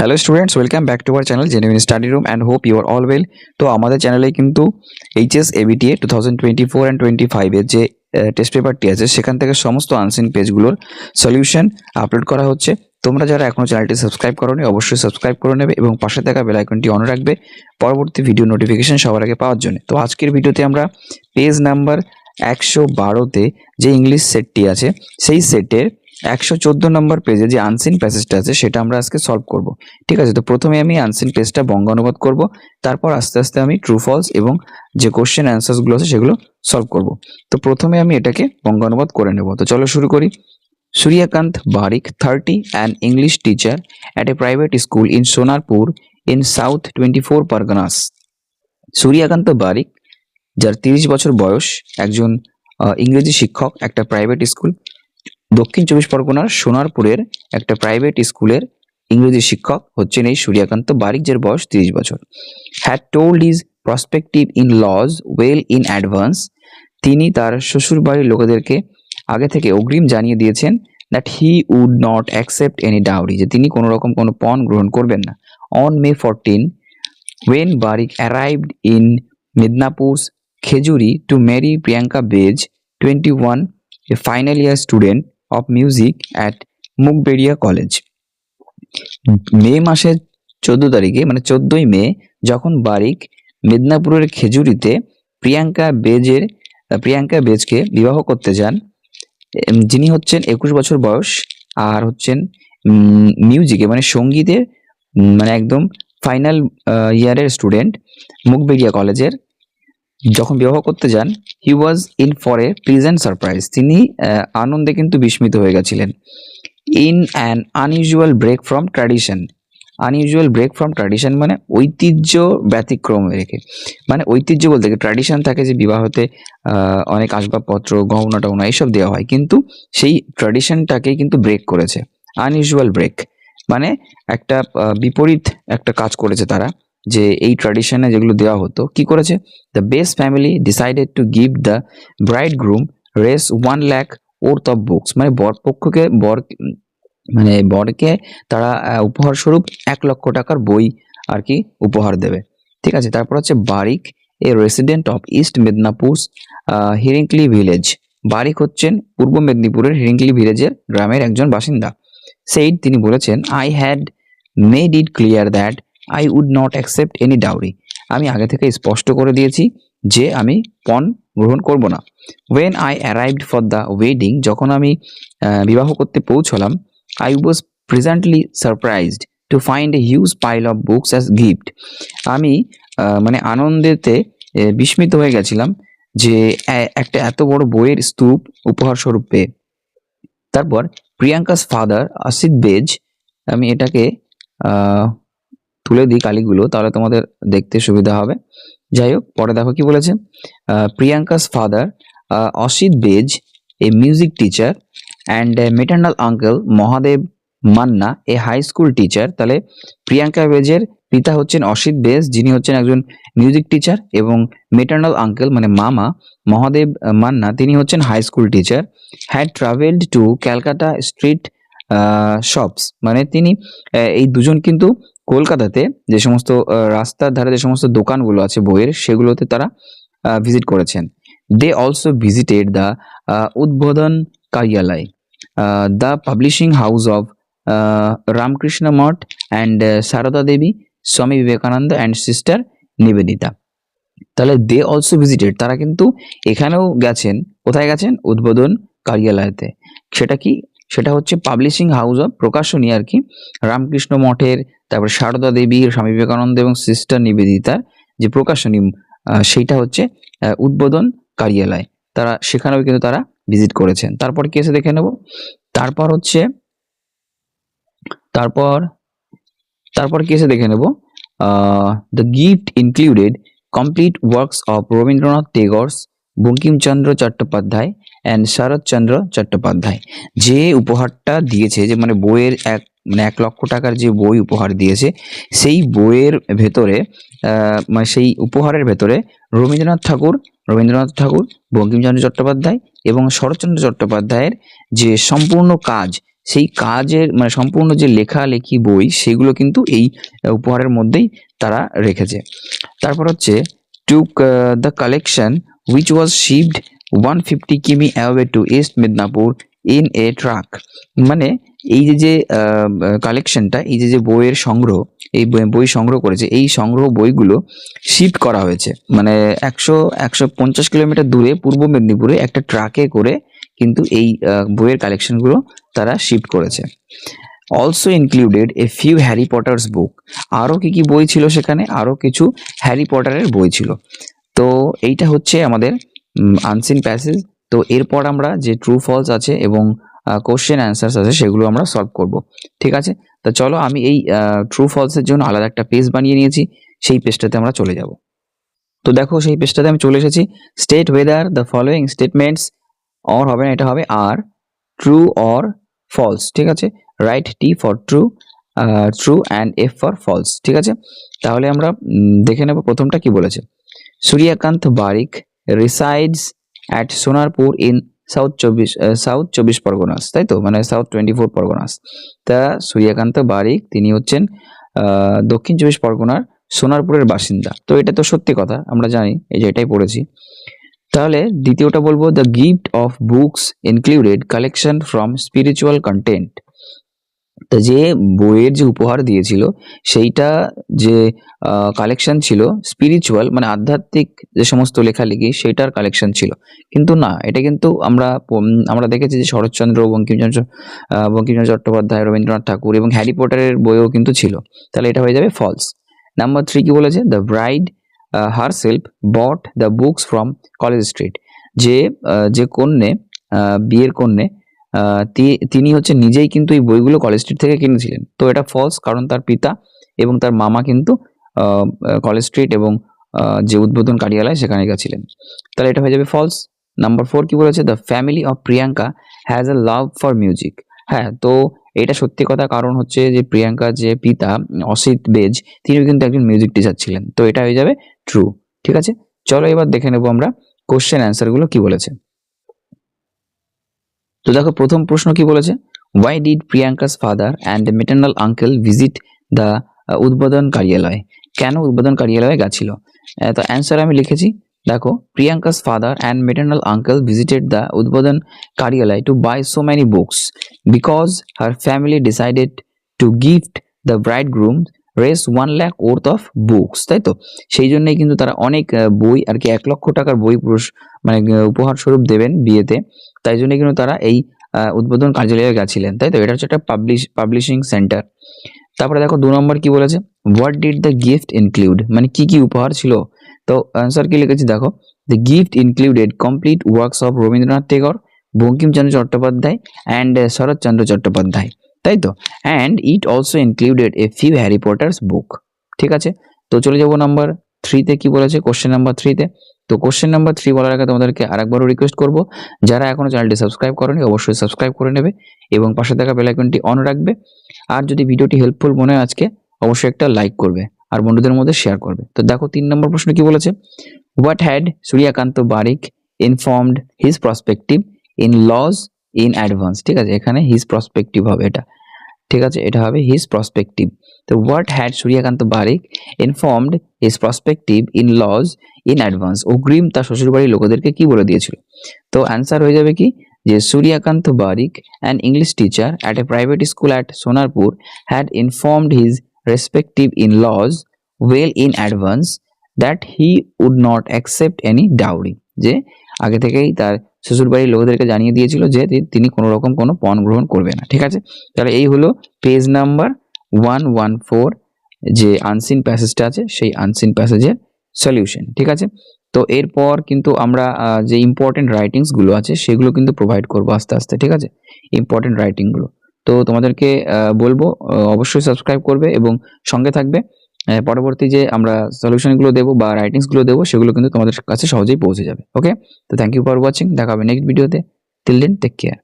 Hello students welcome back to our channel genuine study room and hope you are all well তো আমাদের চ্যানেলে কিন্তু HS ABTA two thousand twenty four and twenty ফাইভের যে test পেপারটি আছে, সেখান থেকে সমস্ত আনসিন পেজগুলোর সলিউশন আপলোড করা হচ্ছে। তোমরা যারা এখনও চ্যানেলটি সাবস্ক্রাইব করোনি, অবশ্যই সাবস্ক্রাইব করে নেবে এবং পাশে থাকা বেল আইকনটি অন রাখবে পরবর্তী ভিডিও নোটিফিকেশন সবার আগে পাওয়ার জন্য। তো আজকের ভিডিওতে আমরা পেজ নাম্বার একশো বারোতে যে ইংলিশ সেটটি আছে, সেই সেটের একশো চোদ্দ নম্বর পেজে যে আনসিন প্যাসেজটা আছে সেটা আমরা আজকে সলভ করব। ঠিক আছে তো প্রথমে আমি আনসিন পেজটা বঙ্গ অনুবাদ করব তারপর আস্তে আস্তে আমি ট্রু ফলস এবং যে কোশ্চেন অ্যান্সার্সগুলো আছে সেগুলো সলভ করব। তো প্রথমে আমি এটাকে বঙ্গ অনুবাদ করে নেব। তো চলো শুরু করি। Suryakant Barik, 30, an English teacher at a private school in Sonarpur in South 24 Parganas. Suryakanta বারিক যার তিরিশ বছর বয়স একজন ইংরেজি শিক্ষক একটা প্রাইভেট স্কুল দক্ষিণ চব্বিশ পরগনার সোনারপুরের একটা প্রাইভেট স্কুলের ইংরেজি শিক্ষক হচ্ছেন এই সূর্যকান্ত বারিক বয়স তিরিশ বছর। Had told is prospective in laws well in advance তিনি তার শ্বশুর বাড়ির লোকেদেরকে আগে থেকে অগ্রিম জানিয়ে দিয়েছেন that he would not accept any dowry যে তিনি কোনো রকম কোনো পণ গ্রহণ করবেন না। On May fourteen when Barik arrived in Midnapore's Khejuri to marry Priyanka Bej twenty one a final year student of music at Mugberia college মে মাসের চোদ্দ তারিখে মানে চোদ্দই মে, যখন বারিক মেদিনীপুরের খেজুরিতে প্রিয়াঙ্কা বেজের, প্রিয়াঙ্কা বেজকে বিবাহ করতে যান যিনি হচ্ছেন একুশ বছর বয়স আর হচ্ছেন মিউজিকে মানে সঙ্গীতের মানে একদম ফাইনাল ইয়ারের স্টুডেন্ট মুগবেড়িয়া কলেজের যখন বিবাহ করতে যান he was in for a pleasant surprise তিনি আনন্দে কিন্তু বিস্মিত হয়ে গেছিলেন। In an unusual break from tradition unusual break from tradition মানে ঐতিহ্য ব্যতিক্রম রেখে। মানে ঐতিহ্য বলতে ট্র্যাডিশন থাকে যে বিবাহতে অনেক আসবাবপত্র, গহনা টহনা এইসব দেওয়া হয়। কিন্তু সেই ট্র্যাডিশনটাকেই কিন্তু ব্রেক করেছে। আনইউজুয়াল ব্রেক মানে একটা বিপরীত একটা কাজ করেছে তারা। যে এই ট্র্যাডিশনে যেগুলো দেওয়া হতো, কি করেছে? The best family decided to give the bridegroom race one lakh worth of books মানে বরপক্ষকে, বর মানে বরকে তারা উপহার স্বরূপ এক লক্ষ টাকার বই আর কি উপহার দেবে। ঠিক আছে? তারপর হচ্ছে Barik, a resident of east Medinipur Hirinkli village Barik হচ্ছেন পূর্ব মেদিনীপুরের হিরিঙ্কলি ভিলেজের গ্রামের একজন বাসিন্দা। সেইড তিনি বলেছেন I had made it clear that I would not accept any dowry আমি আগে থেকে স্পষ্ট করে দিয়েছি যে আমি পণ গ্রহণ করব না। When I arrived for the wedding যখন আমি বিবাহ করতে পৌঁছলাম I was presently surprised to find a huge pile of books as gift আমি মানে আনন্দেতে বিস্মিত হয়ে গেছিলাম যে একটা এত বড় বইয়ের স্তূপ উপহার স্বরূপ। পেয়ে তারপর প্রিয়াঙ্কাস ফাদার আসিদ বেজ আমি এটাকে তুলে দিই কালিগুলো, তাহলে তোমাদের দেখতে সুবিধা হবে। যাই হোক, পরে দেখো কি বলেছে। Priyanka's father Asit Bej a music teacher and maternal uncle Mahadev Manna a high school teacher তাহলে প্রিয়াঙ্কা বেজের পিতা হচ্ছেন অসিত বেজ, যিনি হচ্ছেন একজন মিউজিক টিচার এবং মেটার্নাল আঙ্কেল মানে মামা মহাদেব মান্না, তিনি হচ্ছেন high school teacher had travelled to Calcutta street shops মানে তিনি এই দুজন কিন্তু কলকাতাতে যে সমস্ত রাস্তার ধারে যে সমস্ত দোকানগুলো আছে বইয়ের, সেগুলোতে তারা ভিজিট করেছেন। They also visited the Udbodhan Karyalaya the publishing house of Ramakrishna Math and Sarada Devi, Swami Vivekananda and sister Nivedita. তাহলে দে অলসো ভিজিটেড তারা কিন্তু এখানেও গেছেন, কোথায় গেছেন? উদ্বোধন কার্যালয়তে। সেটা কি সেটা হচ্ছে পাবলিশিং হাউস অফ প্রকাশনী আর কি। রামকৃষ্ণ মঠের, তারপর সারদা দেবী, স্বামী বিবেকানন্দ এবং সিস্টার নিবেদিতার যে প্রকাশনী সেইটা হচ্ছে উদ্বোধন কার্যালয়। তারা, সেখানেও কিন্তু তারা ভিজিট করেছেন। তারপর কি এসে দেখে নেব? তারপর হচ্ছে, তারপর তারপর কি এসে দেখে নেব? The gift included complete works of Rabindranath Tagore's Bankimchandra Chattopadhyay and Saratchandra Chattopadhyay যে উপহারটা দিয়েছে, যে মানে বইয়ের এক মানে এক লক্ষ টাকার যে বই উপহার দিয়েছে, সেই বইয়ের ভেতরে মানে সেই উপহারের ভেতরে রবীন্দ্রনাথ ঠাকুর রবীন্দ্রনাথ ঠাকুর, বঙ্কিমচন্দ্র চট্টোপাধ্যায় এবং শরৎচন্দ্র চট্টোপাধ্যায়ের যে সম্পূর্ণ কাজ, সেই কাজের মানে সম্পূর্ণ যে লেখালেখি বই, সেগুলো কিন্তু এই উপহারের মধ্যেই তারা রেখেছে। তারপর হচ্ছে took the collection which was shifted 150 কিমি away to East Medinipur in a truck মানে এই যে যে কালেকশনটা এই যে যে বইয়ের সংগ্রহ, এই বই সংগ্রহ করেছে, এই সংগ্রহ বইগুলো শিফট করা হয়েছে। মানে একশো একশো পঞ্চাশ কিলোমিটার দূরে পূর্ব মেদিনীপুরে একটা ট্রাকে করে কিন্তু এই বইয়ের কালেকশনগুলো তারা শিফট করেছে। Also included a few Harry Potter's book আরও কি কি বই ছিল সেখানে? আরও কিছু হ্যারি পটারের বই ছিল। তো এইটা হচ্ছে আমাদের আনসিন প্যাসেজ তো এরপর আমরা যে ট্রু ফলস আছে এবং কোশ্চেন অ্যান্সার্স আছে সেগুলো আমরা সলভ করব। ঠিক আছে? তো চলো আমি এই ট্রু ফলসের জন্য আলাদা একটা পেজ বানিয়ে নিয়েছি। সেই পেজটাতে আমরা চলে যাব। তো দেখো সেই পেজটাতে আমি চলে এসেছি। State whether the following statements or হবে না, এটা হবে আর ট্রু অর ফলস ঠিক আছে? Write T for true true and F for false ঠিক আছে? তাহলে আমরা দেখে নেব প্রথমটা কি বলেছে। Suryakanta Barik resides at Sonarpur in South চব্বিশ সাউথ চব্বিশ পরগনাস তাই তো? মানে সাউথ টোয়েন্টি ফোর পরগনাস তা সূর্যকান্ত বারিক, তিনি হচ্ছেন দক্ষিণ চব্বিশ পরগনার সোনারপুরের বাসিন্দা। তো এটা তো সত্যি কথা, আমরা জানি, এই যে এটাই পড়েছি। তাহলে দ্বিতীয়টা বলব the gift of books included collection from spiritual content যে বইয়ের যে উপহার দিয়েছিল, সেইটা যে কালেকশন ছিল স্পিরিচুয়াল মানে আধ্যাত্মিক যে সমস্ত লেখালেখি সেটার কালেকশন ছিল। কিন্তু না, এটা কিন্তু আমরা আমরা দেখেছি যে শরৎচন্দ্র, বঙ্কিমচন্দ্র বঙ্কিমচন্দ্র চট্টোপাধ্যায়, রবীন্দ্রনাথ ঠাকুর এবং হ্যারি পটারের বইও কিন্তু ছিল। তাহলে এটা হয়ে যাবে ফলস নাম্বার থ্রি কি বলেছে? The bride herself bought the books from College Street যে যে কন্যে বিয়ের কন্যে তি- তিনি হচ্ছে নিজেই কিন্তু এই বইগুলো কলেজ স্ট্রিট থেকে কিনেছিলেন। তো এটা ফলস কারণ তার পিতা এবং তার মামা কিন্তু কলেজ স্ট্রিট এবং যে উদ্বোধন কার্যালয় সেখানে গেছিলেন। তাহলে এটা হয়ে যাবে ফলস নাম্বার ফোর কি বলেছে? The family of Priyanka has a love for music হ্যাঁ তো এটা সত্যি কথা কারণ হচ্ছে যে প্রিয়াঙ্কা যে পিতা, অসিত বেজ, তিনিও কিন্তু একজন মিউজিক টিচার ছিলেন। তো এটা হয়ে যাবে ট্রু ঠিক আছে? চলো এবার দেখে নেব আমরা কোশ্চেন অ্যান্সারগুলো কি বলেছে। তো দেখো, প্রথম প্রশ্ন কি বলেছে? Why did Priyanka's father and maternal uncle visit the Udbodhan Karyalaya? কেন উদ্বোধন কার্যালয়ে গেছিল? তো অ্যান্সার আমি লিখেছি। দেখো Priyanka's father and maternal uncle visited the Udbodhan Karyalaya to buy so many books because her family decided to gift the bride groom race one lakh worth of books তাই তো? সেই জন্যই কিন্তু তারা অনেক বই আর কি এক লক্ষ টাকার বই পুরুষ মানে উপহার স্বরূপ দেবেন বিয়েতে। তাই জন্য কিন্তু তারা এই উদ্বোধন কার্যালয়ে গেছিলেন, তাই তো? এটা হচ্ছে একটা পাবলিশ পাবলিশিং সেন্টার তারপরে দেখো দু নম্বর কি বলেছে? What did the gift include মানে কি কি উপহার ছিল? তো অ্যান্সার কি লিখেছি দেখো? The gift included complete works of Rabindranath Tagore, Bankimchandra Chattopadhyay and Saratchandra Chattopadhyay. তাই তো and it also included a few Harry Potter's book ঠিক আছে? তো চলে যাব নাম্বার থ্রিতে কি বলেছে? কোশ্চেন নাম্বার থ্রিতে তো। কোশ্চেন নাম্বার থ্রি বলার আগে তোমাদেরকে আরেকবারও রিকোয়েস্ট করব। যারা এখনও চ্যানেলটি সাবস্ক্রাইব করেনি, অবশ্যই সাবস্ক্রাইব করে নেবে এবং পাশে থাকা বেল আইকনটি অন রাখবে। আর যদি ভিডিওটি হেল্পফুল মনে হয় আজকে, অবশ্যই একটা লাইক করবে আর বন্ধুদের মধ্যে শেয়ার করবে। তো দেখো তিন নম্বর প্রশ্ন কি বলেছে? What had Suryakanta Barik informed his prospective in laws in advance ঠিক আছে? এখানে হিজ প্রসপেক্টিভ হবে এটা। ঠিক আছে? এটা হবে হিজ প্রসপেক্টিভ তো what had Suryakanta Barik informed his prospective in laws in advance অগ্রিম তার শ্বশুরবাড়ির লোকেদেরকে কি বলে দিয়েছিল? তো অ্যান্সার হয়ে যাবে কি? যে Suryakanta Barik an English teacher at a private school at Sonarpur had informed his respective in laws well in advance that he would not accept any dowry যে আগে থেকেই তার শ্বশুরবাড়ির লোকদেরকে জানিয়ে দিয়েছিল যে তিনি কোনো রকম কোনো পণ গ্রহণ করবে না। ঠিক আছে? তাহলে এই হলো page number one one four যে আনসিন প্যাসেজটা আছে, সেই আনসিন প্যাসেজের সলিউশন ঠিক আছে? তো এরপর কিন্তু আমরা যে ইম্পর্টেন্ট রাইটিংসগুলো আছে, সেগুলো কিন্তু প্রোভাইড করব আস্তে আস্তে। ঠিক আছে? ইম্পর্টেন্ট রাইটিংগুলো তো তোমাদেরকে বলব অবশ্যই সাবস্ক্রাইব করবে এবং সঙ্গে থাকবে। পরবর্তী যে আমরা সলিউশনগুলো দেবো বা রাইটিংসগুলো দেবো, সেগুলো কিন্তু তোমাদের কাছে সহজেই পৌঁছে যাবে ওকে তো থ্যাংক ইউ ফর ওয়াচিং দেখা হবে নেক্সট ভিডিওতে টিল দেন টেক কেয়ার